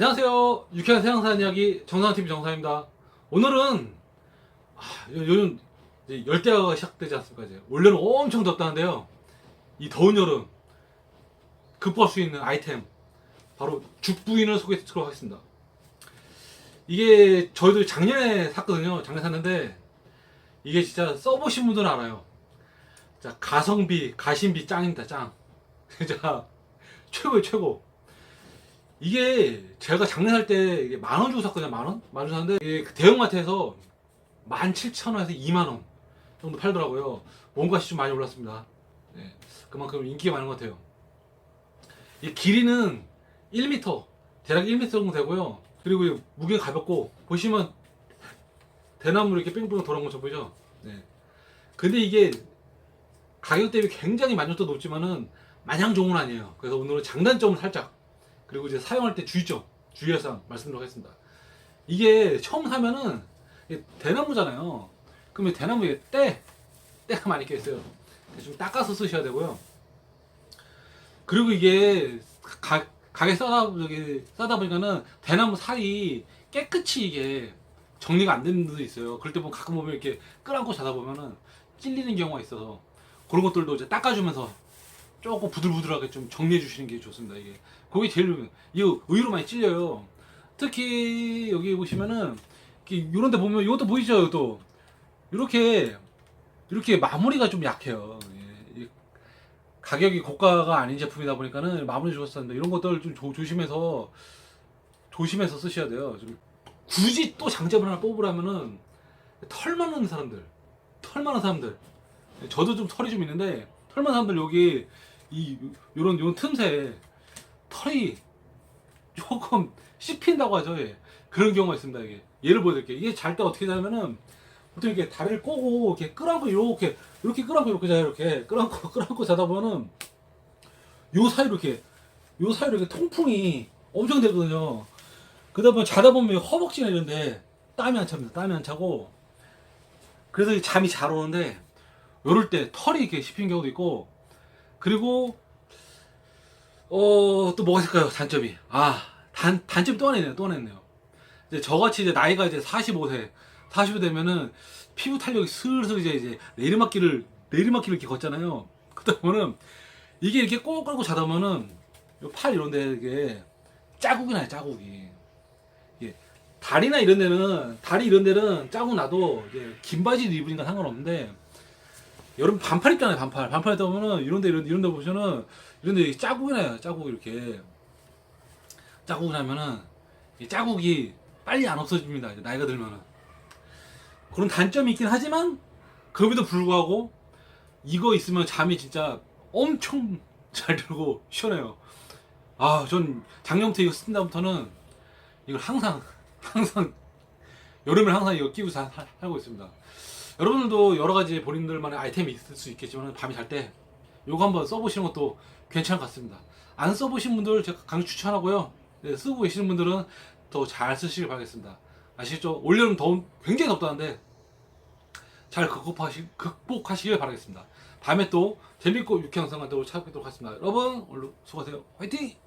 안녕하세요. 유쾌한 세상사 이야기 정상TV 정상입니다. 오늘은 아, 요- 요즘 열대야가 시작되지 않습니까? 이제 원래는 엄청 덥다는데요. 이 더운 여름 극복할 수 있는 아이템 바로 죽부인을 소개해드리도록 하겠습니다. 이게 저희도 작년에 샀거든요. 작년에 샀는데 이게 진짜 써보신 분들은 알아요. 자 가성비, 가심비 짱입니다. 짱. 진짜 최고예요, 최고. 이게 제가 작년 살 때 이게 만 원 주고 샀거든요, 만 원? 만원 주고 샀는데 이게 그 대형마트에서 만 칠천 원에서 2만 원 정도 팔더라고요. 몸값이 좀 많이 올랐습니다. 네, 그만큼 인기가 많은 것 같아요. 이 길이는 1m, 대략 1m 정도 되고요. 그리고 이 무게가 가볍고 보시면 대나무 이렇게 뺑뺑 돌아온 것처럼 보이죠? 네. 근데 이게 가격 대비 굉장히 만족도 높지만은 마냥 좋은 건 아니에요. 그래서 오늘은 장단점을 살짝 그리고 이제 사용할 때 주의점, 주의사항 말씀드리도록 하겠습니다. 이게 처음 사면은 대나무잖아요. 그러면 대나무에 때, 때가 많이 껴있어요. 좀 닦아서 쓰셔야 되고요. 그리고 이게 가, 가게 싸다, 저기, 싸다 보니까는 대나무 살이 깨끗이 이게 정리가 안 되는 분도 있어요. 그럴 때 보면 가끔 보면 이렇게 끌안고 자다 보면은 찔리는 경우가 있어서 그런 것들도 이제 닦아주면서 조금 부들부들하게 좀 정리해 주시는 게 좋습니다. 이게 그게 제일 이거 의외로 많이 찔려요. 특히 여기 보시면은 이런 데 보면 이것도 보이죠? 이것도 이렇게 이렇게 마무리가 좀 약해요. 예, 이 가격이 고가가 아닌 제품이다 보니까는 마무리 좋았었는데 이런 것들 좀 조, 조심해서 조심해서 쓰셔야 돼요. 좀 굳이 또 장점을 하나 뽑으라면은 털 많은 사람들, 털 많은 사람들. 저도 좀 털이 좀 있는데 털 많은 사람들 여기 이 요런 요런 틈새 털이 조금 씹힌다고 하죠. 예. 그런 경우가 있습니다. 이게 예를 보여드릴게요. 이게 잘 때 어떻게 자냐면은 보통 이렇게 다리를 꼬고 이렇게 끌안고 이렇게 이렇게 끌안고 이렇게 자요. 이렇게 끌안고 끌안고 자다 보면은 요 사이로 이렇게 요 사이로 이렇게 통풍이 엄청 되거든요. 그러다 보면 자다 보면 허벅지나 이런데 땀이 안 찹니다. 땀이 안 차고 그래서 잠이 잘 오는데 요럴 때 털이 이렇게 씹힌 경우도 있고 그리고 어 또 뭐가 있을까요? 단점이. 아 단 단점 또 하나 있네요. 또 하나 있네요. 이제 저같이 이제 나이가 이제 45세 45 되면은 피부 탄력이 슬슬 이제 이제 내리막길을 내리막길을 이렇게 걷잖아요. 그러다 보면은 이게 이렇게 꼭 끌고 자다 보면은 요팔 이런 데 이게 자국이 나요 자국이. 예. 다리나 이런 데는 다리 이런 데는 자국 나도 이제 긴 바지 입으니까 상관없는데 여러분 반팔 입잖아요 반팔. 반팔 하다 보면은 이런데 이런 이런데 보시면은 이런데 자국이 나요 자국 이렇게. 자국이 나면은 이 자국이 빨리 안 없어집니다 나이가 들면은. 그런 단점이 있긴 하지만 그럼에도 불구하고 이거 있으면 잠이 진짜 엄청 잘 들고 시원해요. 아전 작년부터 이거 쓴 다음부터는 이걸 항상 항상 여름에 항상 이거 끼고 사, 사- 살고 있습니다 여러분들도 여러 가지 본인들만의 아이템이 있을 수 있겠지만 밤에 잘 때 요거 한번 써보시는 것도 괜찮을 것 같습니다. 안 써보신 분들 제가 강력 추천하고요. 네, 쓰고 계시는 분들은 더 잘 쓰시길 바라겠습니다. 아시죠? 올여름 더운 굉장히 덥다는데 잘 극복하시, 극복하시길 바라겠습니다. 다음에 또 재밌고 유쾌한 영상을 또 찾아뵙도록 하겠습니다. 여러분 오늘 수고하세요. 화이팅!